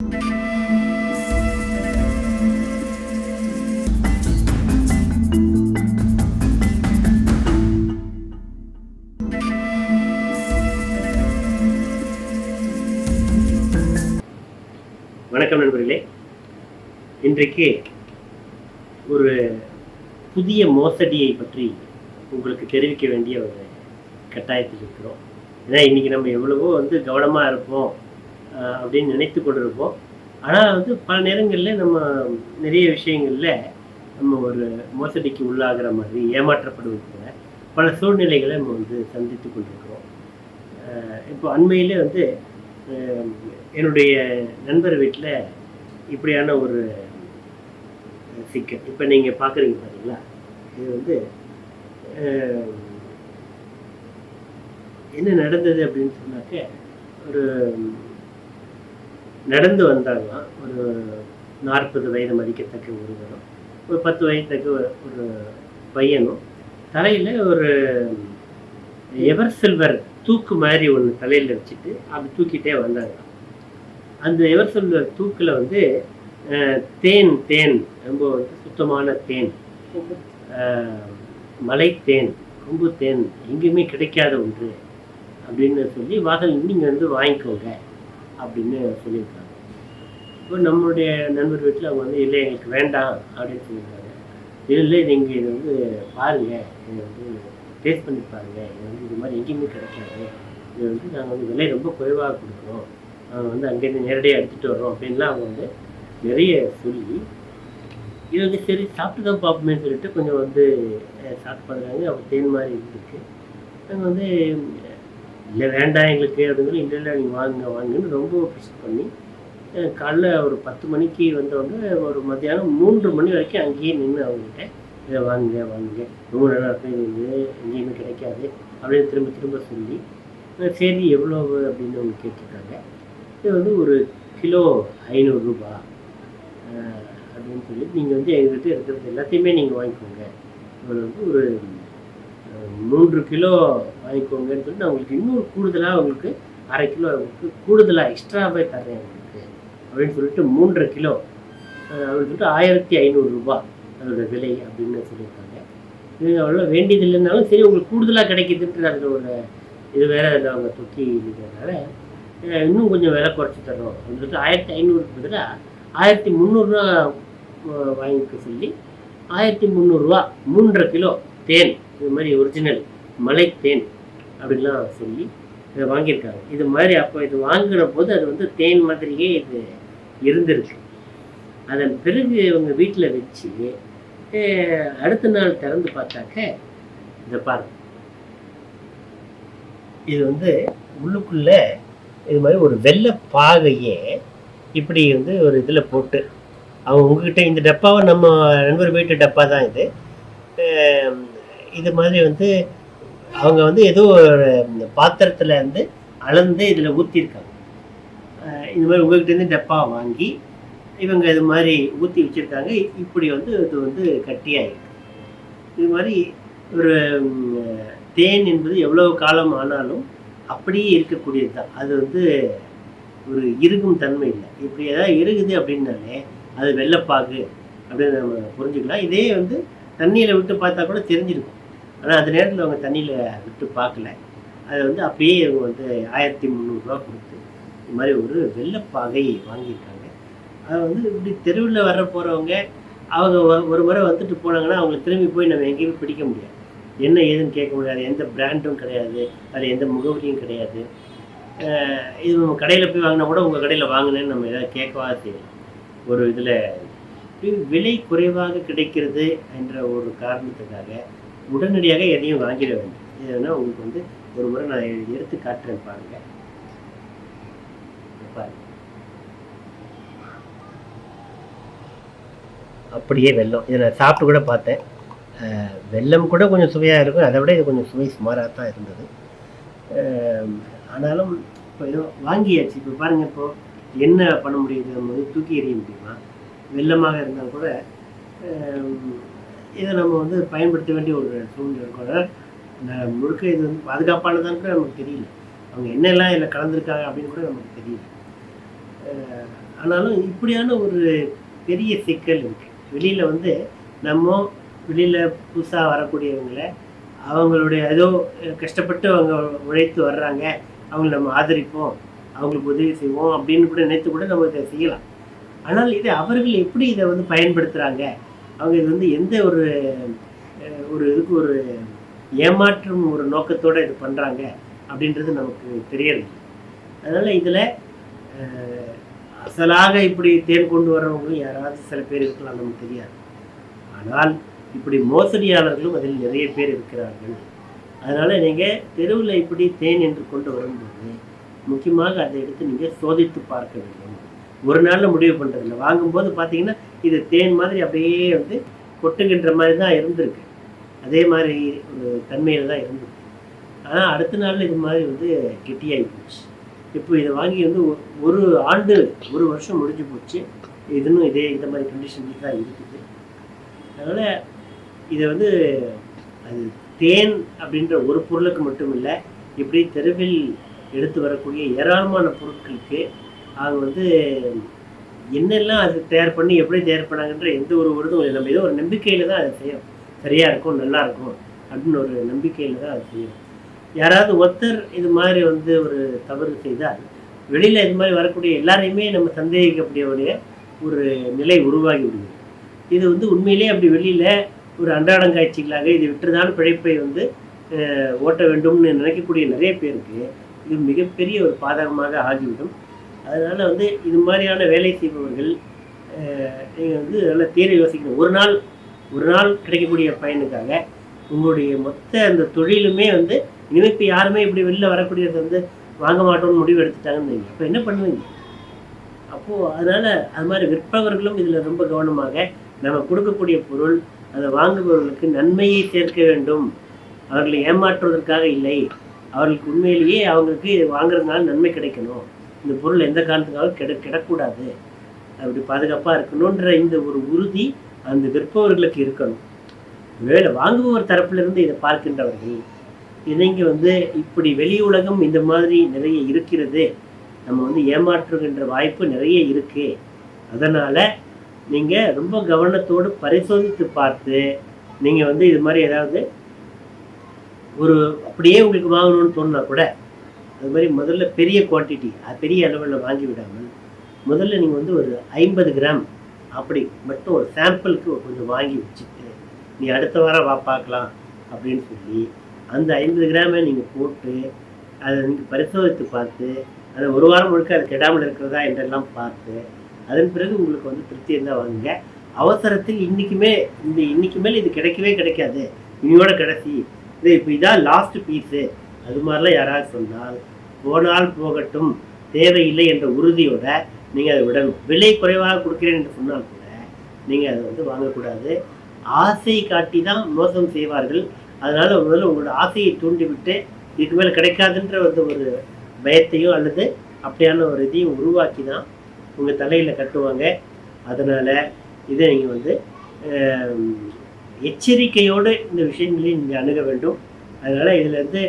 வணக்கம் நண்பர்களே. இன்றைக்கு ஒரு புதிய மோசடியை பற்றி உங்களுக்கு தெரிவிக்க வேண்டிய ஒரு கட்டாயத்தில் இருக்கிறோம். ஏன்னா இன்னைக்கு நம்ம எவ்வளவோ வந்து கவனமாக இருப்போம். அப்படின்னு நினைத்து கொண்டிருப்போம். ஆனால் வந்து பல நேரங்களில் நம்ம நிறைய விஷயங்களில் நம்ம ஒரு மோசடிக்கு உள்ளாகிற மாதிரி ஏமாற்றப்படுவது பல சூழ்நிலைகளை நம்ம வந்து சந்தித்து கொண்டிருக்கிறோம். ஆஹ் இப்போ அண்மையிலே வந்து என்னுடைய நண்பர் வீட்டில் இப்படியான ஒரு சிக்கல் இப்போ நீங்கள் பார்க்குறீங்க பார்த்தீங்களா? இது வந்து ஆஹ், என்ன நடந்தது அப்படின்னு சொன்னாக்க ஒரு நடந்து வந்தாங்கன்னா ஒரு நாற்பது வயது மதிக்கத்தக்க ஒருவரும் ஒரு பத்து வயதுக்கு ஒரு பையனும் தலையில் ஒரு எவர் சில்வர் தூக்கு மாதிரி ஒன்று தலையில் வச்சுட்டு அப்படி தூக்கிட்டே வந்தாங்க. அந்த எவர் சில்வர் தூக்கில் வந்து தேன் தேன் ரொம்ப வந்து சுத்தமான தேன் மலை தேன் கொம்பு தேன் எங்கேயுமே கிடைக்காத ஒன்று அப்படின்னு சொல்லி வாசல் நீங்கள் வந்து வாங்கிக்கோங்க அப்படின்னு சொல்லியிருக்காங்க. இப்போ நம்மளுடைய நண்பர் வீட்டில் அவங்க வந்து இல்லை எங்களுக்கு வேண்டாம் அப்படின்னு சொல்லியிருக்காங்க. இல்லை நீங்கள் இதை வந்து பாருங்கள் இதை வந்து டேஸ்ட் பண்ணி பாருங்கள் இது வந்து இது மாதிரி எங்கேயுமே கிடைக்காது. இது வந்து நாங்கள் வந்து விலை ரொம்ப குறைவாக கொடுக்குறோம். நாங்கள் வந்து அங்கேருந்து நேரடியாக எடுத்துகிட்டு வர்றோம் அப்படின்லாம் அவங்க வந்து நிறைய சொல்லி இது வந்து சரி சாப்பிட்டு தான் பார்ப்போமேன்னு சொல்லிட்டு கொஞ்சம் வந்து ஸ்டார்ட் சாப்பிட்டு பண்ணுறாங்க அவங்க தேன் மாதிரி இருக்குது நாங்கள் வந்து இல்லை வேண்டாம் எங்களுக்கு அப்படின்னு சொல்லி இல்லை இல்லை நீங்கள் வாங்குங்க வாங்கன்னு ரொம்ப ப்ரெஷர் பண்ணி காலைல ஒரு பத்து மணிக்கு வந்தவங்க ஒரு மத்தியானம் மூன்று மணி வரைக்கும் அங்கேயே நின்று அவங்ககிட்ட இதை வாங்குங்க வாங்குங்க. ரொம்ப நல்லா இருக்கும் இது எங்கேயுமே கிடைக்காது அப்படின்னு திரும்ப திரும்ப சொல்லி சரி எவ்வளோ அப்படின்னு அவங்க கேட்டிருக்காங்க. இது வந்து ஒரு கிலோ ஐநூறுரூபா அப்படின்னு சொல்லி நீங்கள் வந்து எங்ககிட்ட இருக்கிறது எல்லாத்தையுமே நீங்கள் வாங்கிக்கோங்க. இவர் வந்து ஒரு மூன்று கிலோ வாங்கிக்கோங்கன்னு சொல்லி நான் உங்களுக்கு இன்னொரு கூடுதலாக உங்களுக்கு அரை கிலோ உங்களுக்கு கூடுதலாக எக்ஸ்ட்ராவே தரேன் உங்களுக்கு. அப்படின்னு சொல்லிட்டு மூன்றரை கிலோ அப்படின்னு சொல்லிட்டு ஆயிரத்தி ஐநூறுரூபா அதோட விலை அப்படின்னு சொல்லியிருக்காங்க. இது அவ்வளோ வேண்டியது இல்லைனாலும் சரி உங்களுக்கு கூடுதலாக கிடைக்குதுன்ற அதோட ஒரு இது வேற அதில் அவங்க தொக்கி இருக்கிறதுனால இன்னும் கொஞ்சம் விலை குறைச்சி தரோம் அப்படின்னு சொல்லிட்டு ஆயிரத்தி ஐநூறுக்கு பதிலாக ஆயிரத்தி முந்நூறுரூவா வாங்கிக்க சொல்லி ஆயிரத்தி முந்நூறுரூவா மூன்றரை கிலோ தேன் இது மாதிரி ஒரிஜினல் மலை தேன் அப்படின்லாம் சொல்லி இதை வாங்கியிருக்காங்க. இது மாதிரி அப்போ இது வாங்குகிற போது அது வந்து தேன் மாதிரியே இது இருந்திருக்கு. அதன் பிறகு இவங்க வீட்டில் வச்சு அடுத்த நாள் திறந்து பார்த்தாக்க இதை பாருங்க. இது வந்து உள்ளுக்குள்ள இது மாதிரி ஒரு வெள்ளை பாகையே இப்படி வந்து ஒரு இதில் போட்டு அவங்க உங்ககிட்ட இந்த டப்பாவை நம்ம நண்பர் வீட்டு டப்பா தான் இது. இது மாதிரி வந்து அவங்க வந்து ஏதோ ஒரு பாத்திரத்தில் வந்து அளந்து இதில் ஊற்றிருக்காங்க இந்த மாதிரி உங்ககிட்ட இருந்து டப்பா வாங்கி இவங்க இது மாதிரி ஊற்றி வச்சுருக்காங்க. இப்படி வந்து இது வந்து கட்டியாயிருக்கு. இது மாதிரி ஒரு தேன் என்பது எவ்வளவு காலம் ஆனாலும் அப்படியே இருக்கக்கூடியது தான். அது வந்து ஒரு இறுகும் தன்மை இல்லை. இப்படி ஏதாவது இறுகுது அப்படின்னாலே அது வெள்ளப்பாகு அப்படின்னு நம்ம புரிஞ்சுக்கலாம். இதே வந்து தண்ணியில் விட்டு பார்த்தா கூட தெரிஞ்சிருக்கும். ஆனால் அந்த நேரத்தில் அவங்க தண்ணியில் விட்டு பார்க்கல. அதை வந்து அப்படியே இவங்க வந்து ஆயிரத்தி முந்நூறுரூவா கொடுத்து இது மாதிரி ஒரு வெள்ளப்பாகை வாங்கியிருக்காங்க. அதை வந்து இப்படி தெருவில் வர போகிறவங்க அவங்க ஒரு முறை வந்துட்டு போனாங்கன்னா அவங்க திரும்பி போய் நம்ம எங்கேயுமே பிடிக்க முடியாது. என்ன ஏதுன்னு கேட்க முடியாது. எந்த பிராண்டும் கிடையாது. அதில் எந்த முகவரியும் கிடையாது. இது நம்ம கடையில் போய் வாங்கினா கூட உங்கள் கடையில் வாங்கினேன்னு நம்ம எதாவது கேட்கவா செய்யலாம். ஒரு இதில் விலை குறைவாக கிடைக்கிறது என்ற ஒரு காரணத்துக்காக உடனடியாக எதையும் வாங்கிட வேண்டும். இதுனா உங்களுக்கு வந்து ஒரு முறை நான் எடுத்து காட்டுறேன் பாருங்கள் இருப்பார் அப்படியே வெல்லம். இதை நான் சாப்பிட்டு கூட பார்த்தேன். வெள்ளம் கூட கொஞ்சம் சுவையாக இருக்கும். அதை விட இது கொஞ்சம் சுவை சுமாராக தான் இருந்தது. ஆனாலும் இப்போ ஏதோ வாங்கியாச்சு. இப்போ பாருங்கள் இப்போ என்ன பண்ண முடியுது நம்ம வந்து தூக்கி எறிய முடியுமா? வெள்ளமாக இருந்தால் கூட இதை நம்ம வந்து பயன்படுத்த வேண்டிய ஒரு சூழ்நிலை இருக்கும். அதனால் முழுக்க இது வந்து பாதுகாப்பானதான்னு கூட நமக்கு தெரியல. அவங்க என்னெல்லாம் இதில் கலந்துருக்காங்க அப்படின்னு கூட நமக்கு தெரியல. ஆனாலும் இப்படியான ஒரு பெரிய சிக்கல் இருக்குது வெளியில் வந்து நம்ம வெளியில் புதுசாக வரக்கூடியவங்களை அவங்களுடைய ஏதோ கஷ்டப்பட்டு அவங்க உழைத்து வர்றாங்க அவங்கள நம்ம ஆதரிப்போம் அவங்களுக்கு உதவி செய்வோம் அப்படின்னு கூட நினைத்து கூட நம்ம இதை செய்யலாம். ஆனால் இதை அவர்கள் எப்படி இதை வந்து பயன்படுத்துகிறாங்க அவங்க இது வந்து எந்த ஒரு ஒரு இதுக்கு ஒரு ஏமாற்றும் ஒரு நோக்கத்தோடு இது பண்ணுறாங்க அப்படின்றது நமக்கு தெரியறது அதனால் இதில் அசலாக இப்படி தேன் கொண்டு வர்றவங்களும் யாராவது சில பேர் இருக்கலாம் நமக்கு தெரியாது. ஆனால் இப்படி மோசடியாளர்களும் அதில் நிறைய பேர் இருக்கிறார்கள். அதனால் நீங்கள் தெருவில் இப்படி தேன் என்று கொண்டு வரும்போது முக்கியமாக அதை எடுத்து நீங்கள் சோதித்து பார்க்க வேண்டும். ஒரு நாளில் முடிவு பண்ணுறதில்ல வாங்கும்போது பார்த்தீங்கன்னா இது தேன் மாதிரி அப்படியே வந்து கொட்டுகின்ற மாதிரி தான் இருந்திருக்கு. அதே மாதிரி ஒரு தன்மையில் தான் இருந்திருக்கு. ஆனால் அடுத்த நாள் இது மாதிரி வந்து கெட்டியாகி போச்சு. இப்போ இதை வாங்கி வந்து ஒரு ஆண்டு ஒரு வருஷம் முடிஞ்சு போச்சு. இதுன்னு இதே இந்த மாதிரி கண்டிஷன் தான் இருக்குது. அதனால் இதை வந்து அது தேன் அப்படின்ற ஒரு பொருளுக்கு மட்டும் இல்லை இப்படி தெருவில் எடுத்து வரக்கூடிய ஏராளமான பொருட்களுக்கு அவங்க வந்து என்னெல்லாம் அது தயார் பண்ணி எப்படி தயார் பண்ணாங்கன்ற எந்த ஒரு உறுதும் நம்ம ஏதோ ஒரு நம்பிக்கையில் தான் அது செய்யும் சரியாக இருக்கும் நல்லா இருக்கும் அப்படின்னு ஒரு நம்பிக்கையில் தான் அது செய்யும் யாராவது ஒருத்தர் இது மாதிரி வந்து ஒரு தவறு செய்தால் வெளியில் இது மாதிரி வரக்கூடிய எல்லாரையுமே நம்ம சந்தேகிக்கக்கூடிய ஒரு நிலை உருவாகி விடுகிறது. இது வந்து உண்மையிலே அப்படி வெளியில் ஒரு அன்றாடங்காட்சிகளாக இது விட்டுதான் பிழைப்பை வந்து ஓட்ட வேண்டும்னு நினைக்கக்கூடிய நிறைய பேருக்கு இது மிகப்பெரிய ஒரு பாதகமாக ஆகிவிடும். அதனால் வந்து இது மாதிரியான வேலை செய்பவர்கள் நீங்கள் வந்து நல்லா தீர யோசிக்கணும். ஒரு நாள் ஒரு நாள் கிடைக்கக்கூடிய பயனுக்காக உங்களுடைய மொத்த அந்த தொழிலுமே வந்து இனிமேல் இப்போ யாருமே இப்படி வெளில வரக்கூடியது வந்து வாங்க மாட்டோம்னு முடிவு எடுத்துட்டாங்கன்னு வைங்க. அப்போ என்ன பண்ணுவீங்க? அப்போது அதனால் அது மாதிரி விற்பவர்களும் இதில் ரொம்ப கவனமாக நம்ம கொடுக்கக்கூடிய பொருள் அதை வாங்குபவர்களுக்கு நன்மையை சேர்க்க வேண்டும். அவர்களை ஏமாற்றுவதற்காக இல்லை. அவர்களுக்கு உண்மையிலேயே அவங்களுக்கு வாங்குறதுனால நன்மை கிடைக்கணும். இந்த பொருள் எந்த காரணத்துக்காகவும் கெட கிடக்கூடாது. அப்படி பாதுகாப்பாக இருக்கணுன்ற இந்த ஒரு உறுதி அந்த விற்பவர்களுக்கு இருக்கணும். வேலை வாங்குபவர் தரப்பிலிருந்து இதை பார்க்கின்றவர்கள் இணைங்க வந்து இப்படி வெளி உலகம் இந்த மாதிரி நிறைய இருக்கிறது நம்ம வந்து ஏமாற்றுகின்ற வாய்ப்பு நிறைய இருக்கு. அதனால் நீங்கள் ரொம்ப கவனத்தோடு பரிசோதித்து பார்த்து நீங்கள் வந்து இது மாதிரி ஏதாவது ஒரு அப்படியே உங்களுக்கு வாங்கணும்னு தோணுனா கூட அது மாதிரி முதல்ல பெரிய குவான்டிட்டி பெரிய அளவில் வாங்கி விடாமல் முதல்ல நீங்கள் வந்து ஒரு ஐம்பது கிராம் அப்படி மட்டும் ஒரு சாம்பிளுக்கு கொஞ்சம் வாங்கி வச்சுட்டு நீ அடுத்த வாரம் வா பார்க்கலாம் அப்படின்னு சொல்லி அந்த ஐம்பது கிராமை நீங்கள் போட்டு அதை நீங்கள் பரிசோதித்து பார்த்து அதை ஒரு வாரம் முழுக்க அது கெடாமல் இருக்கிறதா என்றெல்லாம் பார்த்து அதன் பிறகு உங்களுக்கு வந்து திருப்தி இருந்தால் வாங்குங்க. அவசரத்தில் இன்றைக்குமே இந்த இன்றைக்கு மேலே இது கிடைக்கவே கிடைக்காது. இனியோட கடைசி. இது இப்போ இதான் லாஸ்ட் பீஸு அது மாதிரிலாம் யாராவது சொன்னால் போனால் போகட்டும் தேவையில்லை என்ற உறுதியோட நீங்கள் அதை விடணும். விலை குறைவாக கொடுக்கிறேன் என்று சொன்னால் கூட நீங்கள் அதை வந்து வாங்கக்கூடாது. ஆசை காட்டி தான் மோசம் செய்வார்கள். அதனால் முதல்ல உங்களோட ஆசையை தூண்டிவிட்டு இதுக்கு மேலே கிடைக்காதுன்ற வந்து ஒரு பயத்தையோ அல்லது அப்படியான ஒரு இதையும் உருவாக்கி தான் உங்கள் தலையில் கட்டுவாங்க. அதனால் இதை நீங்கள் வந்து எச்சரிக்கையோடு இந்த விஷயங்களையும் நீங்கள் அணுக வேண்டும். அதனால் இதில் வந்து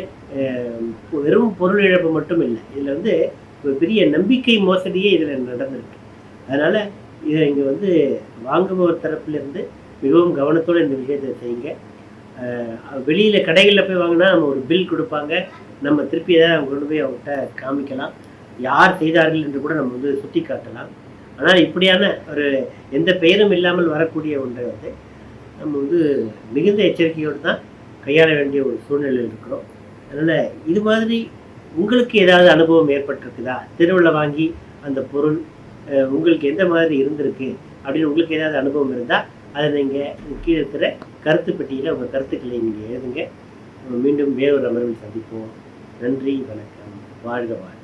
வெறும் பொருள் இழப்பு மட்டும் இல்லை இதில் வந்து ஒரு பெரிய நம்பிக்கை மோசடியே இதில் நடந்திருக்கு. அதனால் இதை இங்கே வந்து வாங்குபவர் தரப்பிலிருந்து மிகவும் கவனத்தோடு இந்த விஷயத்தை செய்யுங்க. வெளியில் கடைகளில் போய் வாங்கினா நம்ம ஒரு பில் கொடுப்பாங்க. நம்ம திருப்பி எதாவது அவங்க கொண்டு போய் அவங்ககிட்ட காமிக்கலாம். யார் செய்தார்கள் என்று கூட நம்ம வந்து சுட்டி காட்டலாம். ஆனால் இப்படியான ஒரு எந்த பெயரும் இல்லாமல் வரக்கூடிய ஒன்றை வந்து நம்ம வந்து மிகுந்த எச்சரிக்கையோடு தான் கையாள வேண்டிய ஒரு சூழ்நிலையில் இருக்கிறோம். அதனால் இது மாதிரி உங்களுக்கு ஏதாவது அனுபவம் ஏற்பட்டிருக்குதா? திருவிழா வாங்கி அந்த பொருள் உங்களுக்கு எந்த மாதிரி இருந்திருக்கு? அப்படின்னு உங்களுக்கு ஏதாவது அனுபவம் இருந்தால் அதை நீங்கள் கீழே இருக்கிற கருத்து பெட்டியில் உங்கள் கருத்துக்களை நீங்கள் எழுதுங்க. மீண்டும் வேறொரு அமர்வில் சந்திப்போம். நன்றி வணக்கம். வாழ்க வாழ்க.